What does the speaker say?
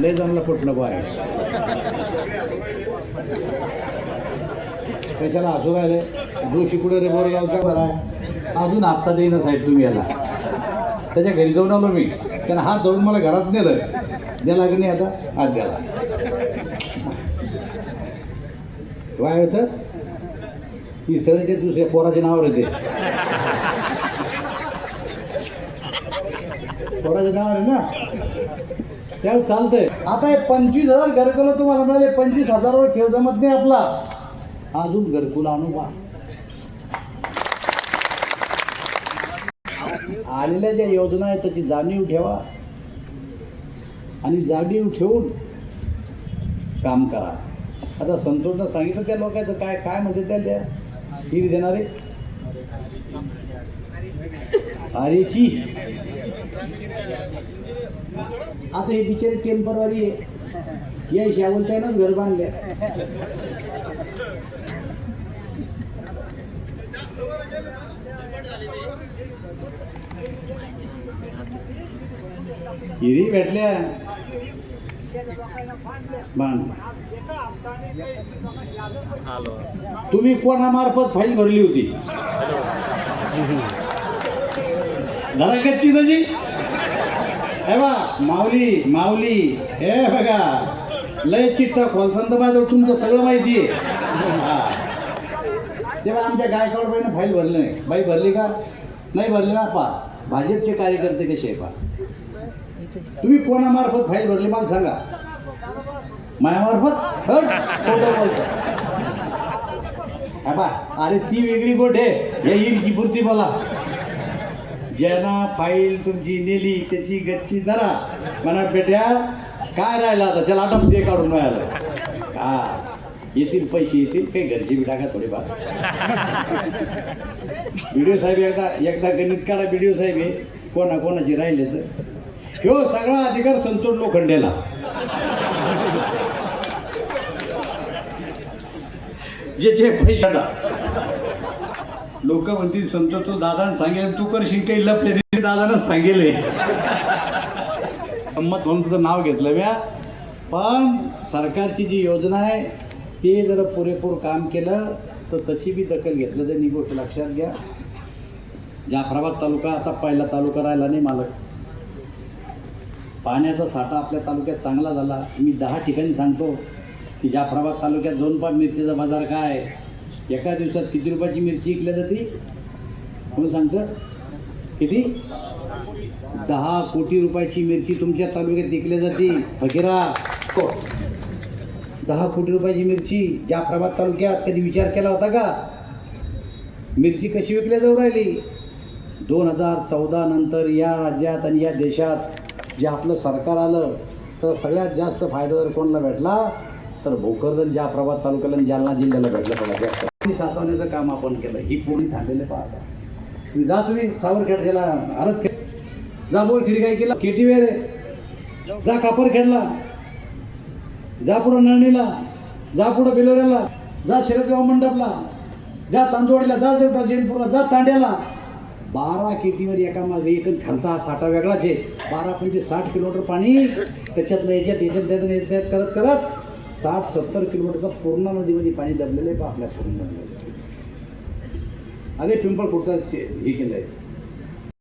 लय जणांना पटलं बाय कशाला हसू राहिले. जोशी पुढे रे बोरगावचा बरा आहे. अजून हप्ता देईना साहेब तुम्ही याला. त्याच्या घरी जाऊन आलो मी. त्यानं हात धरून मला घरात नेलं. द्याला की नाही आता? आज द्याला काय होतं? तिसरं ते दुसऱ्या पोराचे नावावर येते. पोराचे नाव आहे ना? त्याला चालतंय. आता हे पंचवीस हजार घरकुल तुम्हाला मिळाले पंचवीस हजारावर खेळ जमत नाही आपला. अजून घरकुल अनुभव आलेल्या ज्या योजना आहेत त्याची जाणीव ठेवा. आणि जाणीव ठेवून काम करा. आता संतोषनं सांगितलं त्या लोकांचं काय काय म्हणते त्या त्या? हिर देणारे? अरेची. आता हे बिचारे टेम्परवारी आहे. या शावल त्यानंच घर बांधल्या. हिरी भेटल्या. बांध. तुम्ही कोणामार्फत फाईल भरली होती? जरा कच्ची त्याची हे बा माऊली माऊली हे बघा. लय चिट्टा खोलसंत माझ्याजवळ तुमचं सगळं माहिती आहे. हा. तेव्हा आमच्या गायकवाड बाईनं फाईल भरली नाही. बाई भरली का? नाही भरली ना पा भाजपचे कार्यकर्ते कसे आहे पा तुम्ही कोणामार्फत फाईल भरली मला सांगा. मायामार्फत? थर्ड खोटं बोलतो. बा अरे ती वेगळी गोट आहे. या इरची पुरती मला ज्यांना फाईल तुमची नेली त्याची गच्ची धरा. म्हणा बेट्या काय राहिलं आता? चला आटप दे काढून मिळालं हा येतील पैसे येतील काही घरचे बी टाका थोडेफार. व्हिडिओ साहेब एकदा एकदा गणित काढा व्हिडिओ साहेब हे कोणा कोणाचे राहिले तर. ह्यो सगळा अधिकार संतोष लोखंडेला. जे पैसे लोक म्हणतील संत तू दादाने सांगेल तू करशील काही लपले नाही दादानंच सांगेल. गंमत म्हणून तुझं नाव घेतलं म्या. पण सरकारची जी योजना आहे ते जर पुरेपूर काम केलं तर त्याची बी दखल घेतलं तर ही गोष्ट लक्षात घ्या. जाफराबाद तालुका आता पहिला तालुका राहिला नाही मालक. पाण्याचा साठा आपल्या तालुक्यात चांगला झाला. मी दहा ठिकाणी सांगतो की जाफराबाद तालुक्यात दोन पाच मिरचीचा बाजार काय आहे? एका दिवसात किती रुपयाची मिरची विकल्या जाते? कोण सांगतं? किती? दहा कोटी रुपयाची मिरची तुमच्या तालुक्यात विकल्या जाते. फकीरा को. दहा कोटी रुपयाची मिरची जाफराबाद तालुक्यात कधी विचार केला होता का? मिरची कशी विकल्या जाऊ राहिली? दोन हजार चौदा नंतर या राज्यात आणि या देशात जे आपलं सरकार आलं तर सगळ्यात जास्त फायदा जर कोणाला भेटला तर भोकरदन प्रभात तालुक्याला जालना जिल्ह्याला भेटलं सगळ्यात जास्त साचवण्याचं काम आपण केलं ही पूर्ण थांबलेले पाहता. तुम्ही जा तुम्ही सावरखेड केला हरत खेळ जा बोर खिडकाय केला केटीवेर वेरे जा कापर खेळला जा पुढं नळणीला. जा पुढं बिलोऱ्याला. जा शरदगाव मंडपला. जा तांदोडीला जा जेवढा जैनपूरला जा तांड्याला. बारा केटीवर एका मागे एक खालचा हा साठा वेगळाच आहे. बारा पंचवीस साठ किलोमीटर पाणी त्याच्यातलं याच्यात याच्यात त्याच्यात याच्यात करत करत साठ सत्तर किलोमीटरचा पूर्ण नदीमध्ये पाणी दबलेलं आहे पहा आपल्या सोडून अरे पिंपळ कुठचा हे केलं आहे.